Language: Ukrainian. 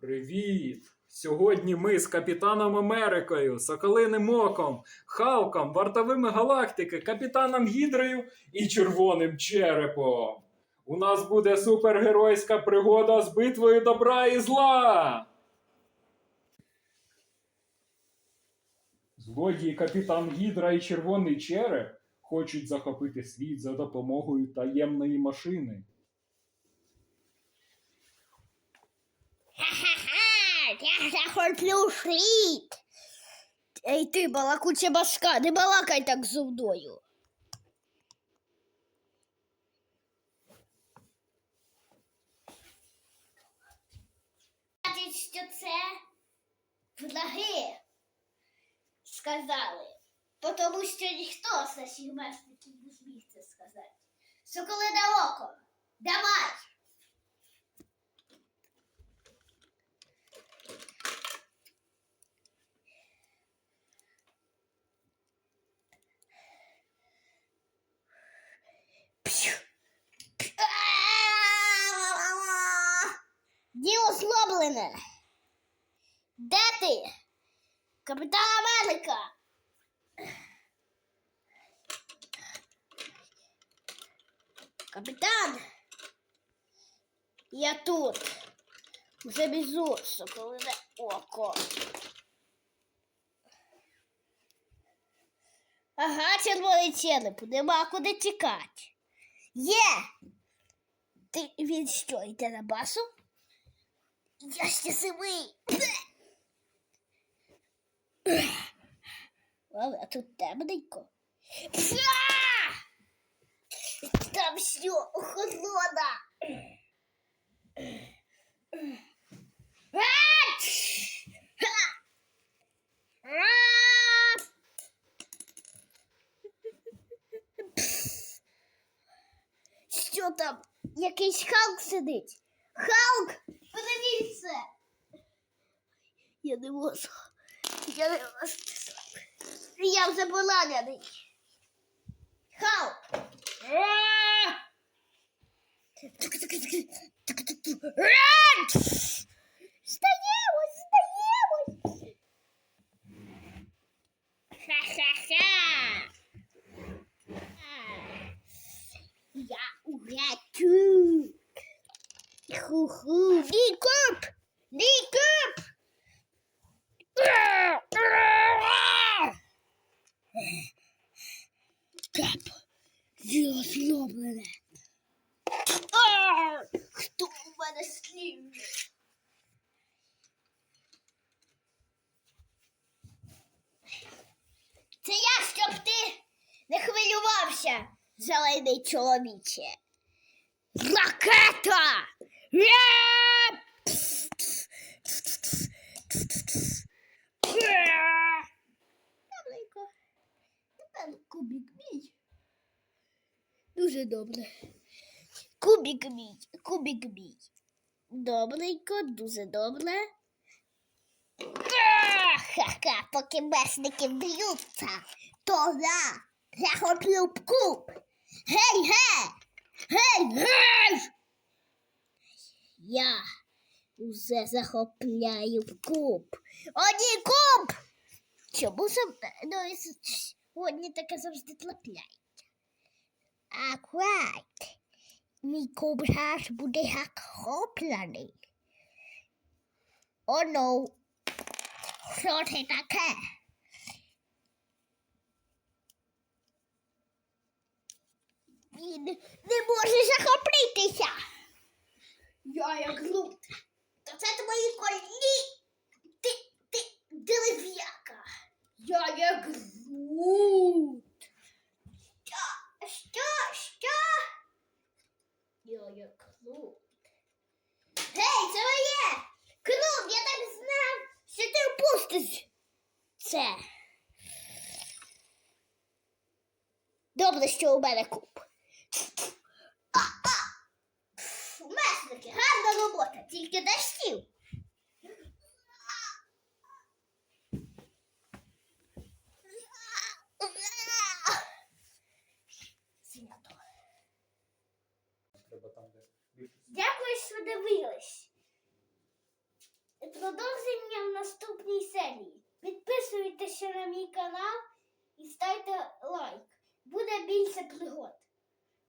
Привіт! Сьогодні ми з Капітаном Америкою, Соколиним Оком, Халком, вартовими галактики, Капітаном Гідрою і Червоним Черепом. У нас буде супергеройська пригода з битвою добра і зла. Злодії Капітан Гідра і Червоний Череп хочуть захопити світ за допомогою таємної машини. Ха-ха-ха! Я захоплю світ! Ей ти, балакуча башка, не балакай так зо мною. Що це враги, сказали. Тому що ніхто з наших месників не зміг це сказати. Соколине око, давай! Злоблене. Де ти? Капітан Америка. Капітан. Я тут. Вже біжу, соколине око. Ага, червоний череп, нема куди тікати. Є! Ти він що, йде на басу? Я ще живий. Але а тут темненько. Там що! Ха! Що там? Якийсь Халк сидить. Халк! Я не можу. Я не можу. Я вже поранений. Халк! Стаємось, стаємось! Ха-ха-ха! Я урятую! Ху-ху! Лікуп! Лікуп! Кап! Діло злоблене! Хто у мене слів? Це я, щоб ти не хвилювався, зелений чоловіче. Ракета! Є! Добренько. Тепер кубик мій. Дуже добре. Кубик мій, кубик мій. Добренько, дуже добре. Ха-ха, поки месники б'ються, то я захоплю б куб. Гей, гей! Гей! Я уже захопляю куб. О, ні, куб! Чому за мною сьогодні таке завжди трапляється? Аквайт. Мій куб аж буде захоплений. О, ну. Що це таке? Він не може захопитися. Я як груд. То це твої колі. Ти, ти, дерев'яка. Я як груд. Що, що, що? Я клуб. Гей, це моє! Клуб! я так знав, що ти впустиш це. Добре, що у мене куб. Месники, гарна робота, тільки де Продовження в наступній серії. Підписуйтеся на мій канал і ставте лайк. Буде більше пригод.